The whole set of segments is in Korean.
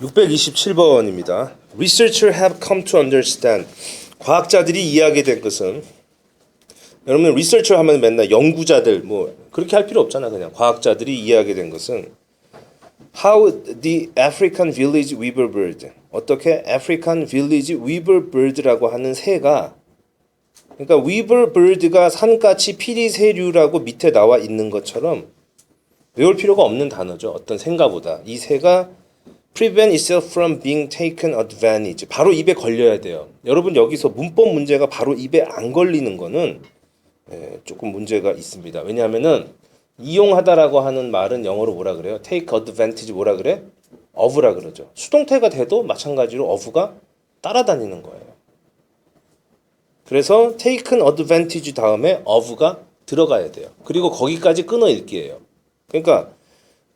627번입니다. Researchers have come to understand. 과학자들이 이해하게 된 것은 여러분 리서처 하면 맨날 연구자들 뭐 그렇게 할 필요 없잖아 그냥 과학자들이 이해하게 된 것은 how the African village weaver bird 어떻게 African village weaver bird라고 하는 새가 그러니까 weaver bird가 산까치 피리새류라고 밑에 나와 있는 것처럼 외울 필요가 없는 단어죠. 어떤 생가보다 이 새가 prevent itself from being taken advantage. 바로 입에 걸려야 돼요. 여러분 여기서 문법 문제가 바로 입에 안 걸리는 거는 예, 조금 문제가 있습니다. 왜냐하면은 이용하다라고 하는 말은 영어로 뭐라 그래요? take advantage 뭐라 그래? of라 그러죠. 수동태가 돼도 마찬가지로 of가 따라다니는 거예요. 그래서 taken advantage 다음에 of가 들어가야 돼요. 그리고 거기까지 끊어 읽기예요. 그러니까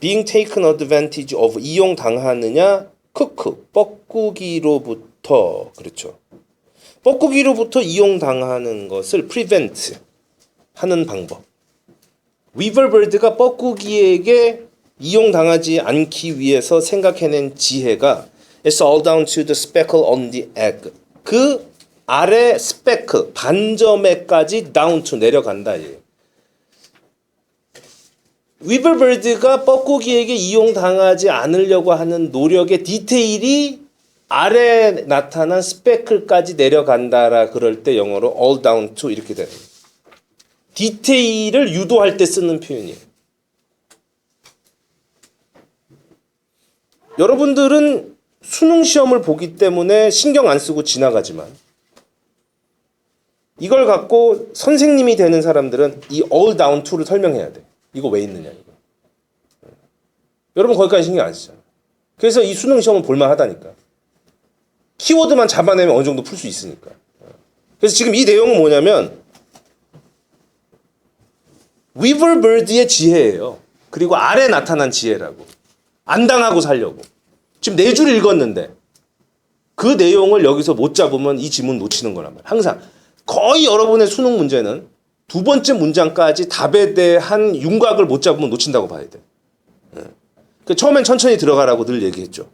being taken advantage of 이용 당하느냐 크크 뻐꾸기로부터 그렇죠. 뻐꾸기로부터 이용 당하는 것을 prevent 하는 방법. 위버버드가 뻐꾸기에게 이용 당하지 않기 위해서 생각해낸 지혜가 It's all down to the speckle on the egg. 그 아래 스페클 반점에까지 down 내려간다 얘. 위버버드가 뻐꾸기에게 이용당하지 않으려고 하는 노력의 디테일이 아래 나타난 스페클까지 내려간다라 그럴 때 영어로 all down to 이렇게 되는 거예요. 디테일을 유도할 때 쓰는 표현이에요. 여러분들은 수능 시험을 보기 때문에 신경 안 쓰고 지나가지만 이걸 갖고 선생님이 되는 사람들은 이 all down to를 설명해야 돼. 이거 왜 있느냐 이거. 여러분 거기까지 신경 안 쓰잖아. 그래서 이 수능 시험은 볼만하다니까. 키워드만 잡아내면 어느 정도 풀 수 있으니까. 그래서 지금 이 내용은 뭐냐면 위버버드의 지혜예요. 그리고 아래 나타난 지혜라고. 안 당하고 살려고. 지금 네 줄 읽었는데 그 내용을 여기서 못 잡으면 이 지문 놓치는 거란 말이야. 항상 거의 여러분의 수능 문제는 두 번째 문장까지 답에 대한 윤곽을 못 잡으면 놓친다고 봐야 돼. 예. 그 처음엔 천천히 들어가라고 늘 얘기했죠.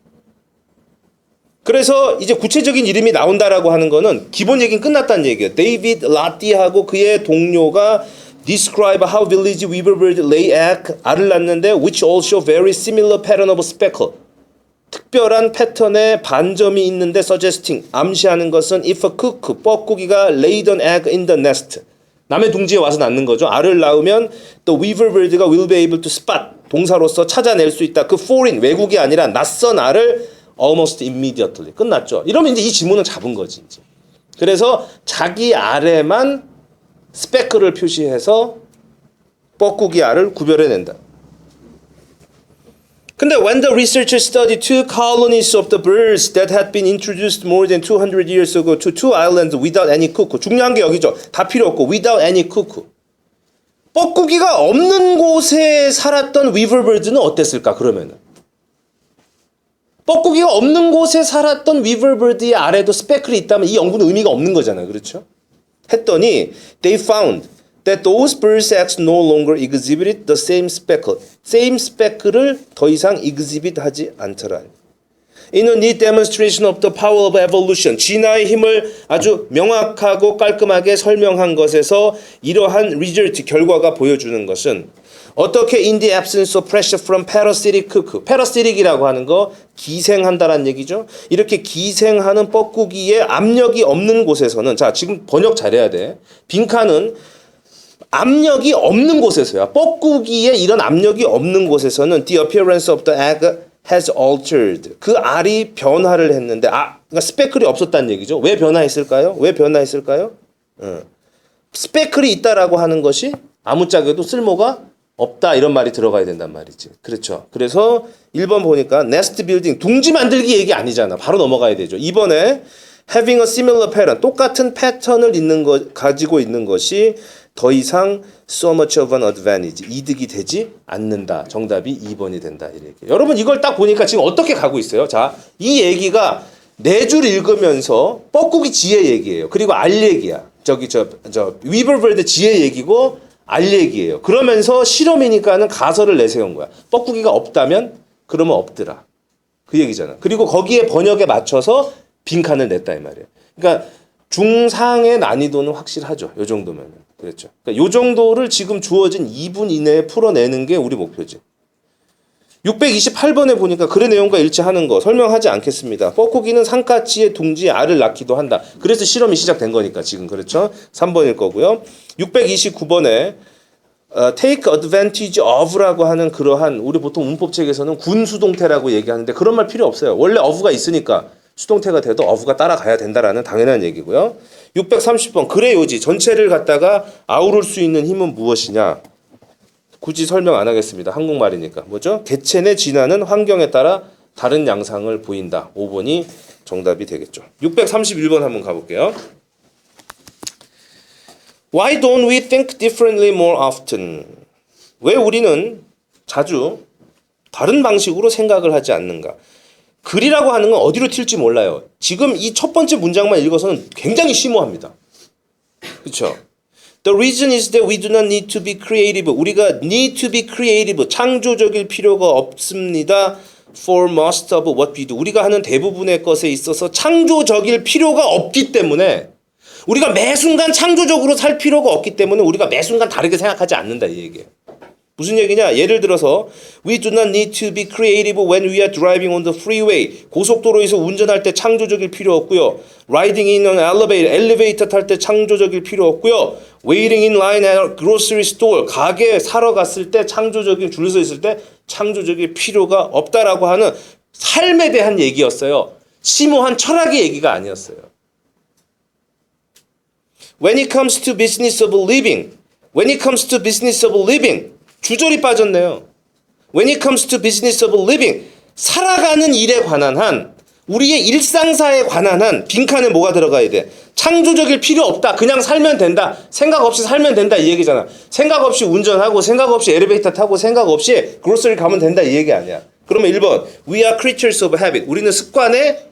그래서 이제 구체적인 이름이 나온다라고 하는 거는 기본 얘기는 끝났다는 얘기예요. 데이비드 라띠하고 그의 동료가 describe how village weaver bird lay egg 알을 낳는데 which all show very similar pattern of speckle 특별한 패턴의 반점이 있는데 suggesting 암시하는 것은 if a cook 뻐꾸기가 laid an egg in the nest 남의 둥지에 와서 낳는 거죠. 알을 낳으면 the weaver bird가 will be able to spot 동사로서 찾아낼 수 있다. 그 foreign 외국이 아니라 낯선 알을 almost immediately 끝났죠. 이러면 이제 이 지문은 잡은 거지 이제. 그래서 자기 알에만 스페크를 표시해서 뻐꾸기 알을 구별해낸다. 근데 when the researchers studied two colonies of the birds that had been introduced more than 200 years ago to two islands without any cuckoo. 중요한 게 여기죠. 다 필요 없고 without any cuckoo. 뻐꾸기가 없는 곳에 살았던 weaverbird는 어땠을까 그러면은 뻐꾸기가 없는 곳에 살았던 weaverbird의 아래도 스페클이 있다면 이 연구는 의미가 없는 거잖아요. 그렇죠? 했더니 they found that those birds' eggs no longer exhibited the same speckle. same speckle을 더 이상 exhibit 하지 않더라. In a neat demonstration of the power of evolution. 진화의 힘을 아주 명확하고 깔끔하게 설명한 것에서 이러한 result 결과가 보여주는 것은 어떻게 in the absence of pressure from parasitic cook. parasitic이라고 하는 거 기생한다라는 얘기죠. 이렇게 기생하는 뻐꾸기에 압력이 없는 곳에서는 자 지금 번역 잘해야 돼. 빈칸은 압력이 없는 곳에서야 뻐꾸기에 이런 압력이 없는 곳에서는 the appearance of the egg has altered. 그 알이 변화를 했는데 아 그러니까 스페클이 없었다는 얘기죠. 왜 변화했을까요? 왜 변화했을까요? 어. 스페클이 있다라고 하는 것이 아무짝에도 쓸모가 없다 이런 말이 들어가야 된단 말이지. 그렇죠. 그래서 1번 보니까 네스트 빌딩 둥지 만들기 얘기 아니잖아. 바로 넘어가야 되죠. 2번에 having a similar pattern 똑같은 패턴을 있는 거 가지고 있는 것이 더 이상 so much of an advantage 이득이 되지 않는다. 정답이 2번이 된다. 이 얘기. 여러분 이걸 딱 보니까 지금 어떻게 가고 있어요? 자, 이 얘기가 네 줄 읽으면서 뻐꾸기 지혜 얘기예요. 그리고 알 얘기야. 저기 저저 위버버드 지혜 얘기고 알 얘기예요. 그러면서 실험이니까는 가설을 내세운 거야. 뻐꾸기가 없다면 그러면 없더라. 그 얘기잖아. 그리고 거기에 번역에 맞춰서 빈칸을 냈다 이 말이에요. 그러니까 중상의 난이도는 확실하죠. 요 정도면. 그렇죠. 그러니까 요 정도를 지금 주어진 2분 이내에 풀어내는 게 우리 목표지. 628번에 보니까 글의 내용과 일치하는 거 설명하지 않겠습니다. 뻐꾸기는 상가치의 둥지에 알을 낳기도 한다. 그래서 실험이 시작된 거니까 지금 그렇죠. 3번일 거고요. 629번에 어, take advantage of라고 하는 그러한 우리 보통 문법책에서는 군수동태라고 얘기하는데 그런 말 필요 없어요. 원래 of가 있으니까 수동태가 돼도 of가 따라가야 된다라는 당연한 얘기고요. 630번 글의 요지 전체를 갖다가 아우를 수 있는 힘은 무엇이냐? 굳이 설명 안 하겠습니다. 한국말이니까. 뭐죠? 개체의 진화는 환경에 따라 다른 양상을 보인다. 5번이 정답이 되겠죠. 631번 한번 가볼게요. Why don't we think differently more often? 왜 우리는 자주 다른 방식으로 생각을 하지 않는가? 글이라고 하는 건 어디로 튈지 몰라요. 지금 이 첫 번째 문장만 읽어서는 굉장히 심오합니다. 그렇죠? The reason is that we do not need to be creative. 우리가 need to be creative. 창조적일 필요가 없습니다. For most of what we do. 우리가 하는 대부분의 것에 있어서 창조적일 필요가 없기 때문에 우리가 매 순간 창조적으로 살 필요가 없기 때문에 우리가 매 순간 다르게 생각하지 않는다 이 얘기예요. 무슨 얘기냐? 예를 들어서 we do not need to be creative when we are driving on the freeway. 고속도로에서 운전할 때 창조적일 필요 없고요. riding in an elevator, 엘리베이터 탈 때 창조적일 필요 없고요. waiting in line at a grocery store, 가게 사러 갔을 때 창조적인 줄 서 있을 때 창조적일 필요가 없다라고 하는 삶에 대한 얘기였어요. 심오한 철학의 얘기가 아니었어요. When it comes to business of living, when it comes to business of living, 주절이 빠졌네요. When it comes to business of living, 살아가는 일에 관한 한 우리의 일상사에 관한 한 빈칸에 뭐가 들어가야 돼? 창조적일 필요 없다. 그냥 살면 된다. 생각 없이 살면 된다. 이 얘기잖아. 생각 없이 운전하고 생각 없이 엘리베이터 타고 생각 없이 그로스리 가면 된다. 이 얘기 아니야. 그러면 1번. We are creatures of habit. 우리는 습관의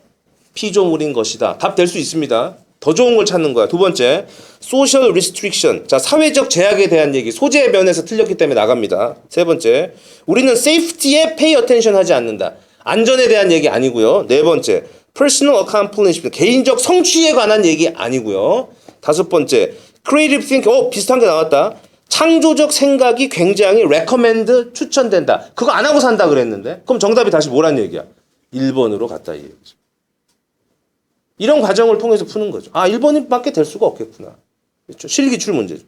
피조물인 것이다. 답 될 수 있습니다. 더 좋은 걸 찾는 거야. 두 번째, social restriction. 자, 사회적 제약에 대한 얘기. 소재 면에서 틀렸기 때문에 나갑니다. 세 번째, 우리는 safety에 pay attention 하지 않는다. 안전에 대한 얘기 아니고요. 네 번째, personal accomplishment. 개인적 성취에 관한 얘기 아니고요. 다섯 번째, creative thinking. 어, 비슷한 게 나왔다. 창조적 생각이 굉장히 recommend 추천된다. 그거 안 하고 산다 그랬는데. 그럼 정답이 다시 뭐란 얘기야? 1번으로 갔다 이 얘기죠. 이런 과정을 통해서 푸는 거죠. 아, 1번밖에 될 수가 없겠구나. 그렇죠? 실기출 문제죠.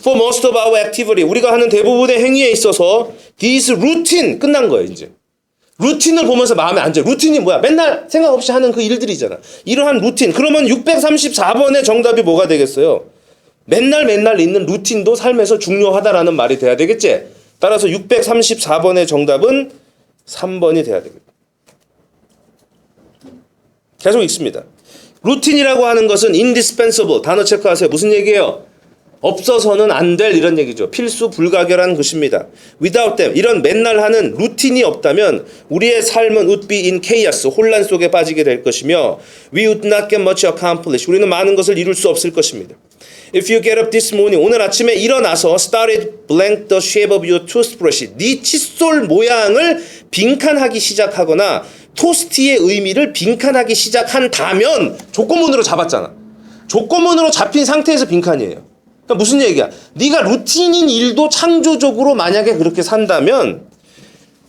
For most of our activity, 우리가 하는 대부분의 행위에 있어서 this routine 끝난 거예요, 이제. 루틴을 보면서 마음에 안 들어. 루틴이 뭐야? 맨날 생각 없이 하는 그 일들이잖아. 이러한 루틴. 그러면 634번의 정답이 뭐가 되겠어요? 맨날 맨날 있는 루틴도 삶에서 중요하다라는 말이 돼야 되겠지? 따라서 634번의 정답은 3번이 돼야 되겠다. 계속 읽습니다. 루틴이라고 하는 것은 indispensable 단어 체크하세요. 무슨 얘기예요? 없어서는 안 될 이런 얘기죠. 필수 불가결한 것입니다. Without them 이런 맨날 하는 루틴이 없다면 우리의 삶은 would be in chaos 혼란 속에 빠지게 될 것이며 we would not get much accomplished 우리는 많은 것을 이룰 수 없을 것입니다. If you get up this morning 오늘 아침에 일어나서 started blank the shape of your toothbrush 네 칫솔 모양을 빈칸하기 시작하거나 토스트의 의미를 빈칸하기 시작한다면 조건문으로 잡았잖아. 조건문으로 잡힌 상태에서 빈칸이에요. 그러니까 무슨 얘기야? 네가 루틴인 일도 창조적으로 만약에 그렇게 산다면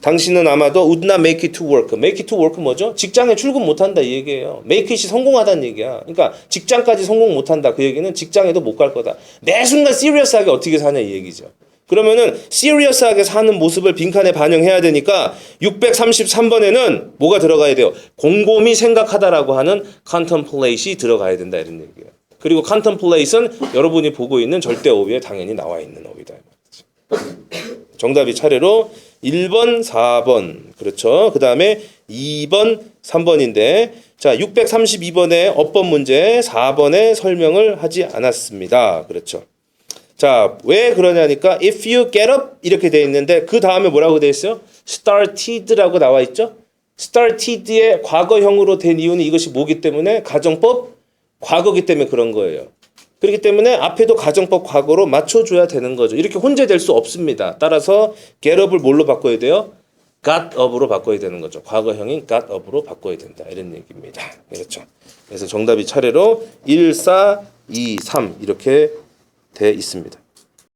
당신은 아마도 would not make it to work. make it to work 뭐죠? 직장에 출근 못 한다 이 얘기예요. make it이 성공하다는 얘기야. 그러니까 직장까지 성공 못 한다 그 얘기는 직장에도 못 갈 거다. 매 순간 시리어스하게 어떻게 사냐 이 얘기죠. 그러면은 시리어스하게 사는 모습을 빈칸에 반영해야 되니까 633번에는 뭐가 들어가야 돼요? 곰곰이 생각하다라고 하는 contemplate이 들어가야 된다 이런 얘기예요. 그리고 contemplate은 여러분이 보고 있는 절대 어휘에 당연히 나와 있는 어휘다. 정답이 차례로 1번, 4번. 그렇죠. 그 다음에 2번, 3번인데, 자, 632번의 어법 문제 4번에 설명을 하지 않았습니다. 그렇죠. 자, 왜 그러냐니까, if you get up 이렇게 돼 있는데, 그 다음에 뭐라고 돼 있어요? started라고 나와 있죠? started의 과거형으로 된 이유는 이것이 뭐기 때문에 가정법 과거기 때문에 그런 거예요. 그렇기 때문에 앞에도 가정법 과거로 맞춰줘야 되는 거죠. 이렇게 혼재될 수 없습니다. 따라서 get up을 뭘로 바꿔야 돼요? got up으로 바꿔야 되는 거죠. 과거형인 got up으로 바꿔야 된다. 이런 얘기입니다. 그렇죠. 그래서 정답이 차례로 1, 4, 2, 3 이렇게 돼 있습니다.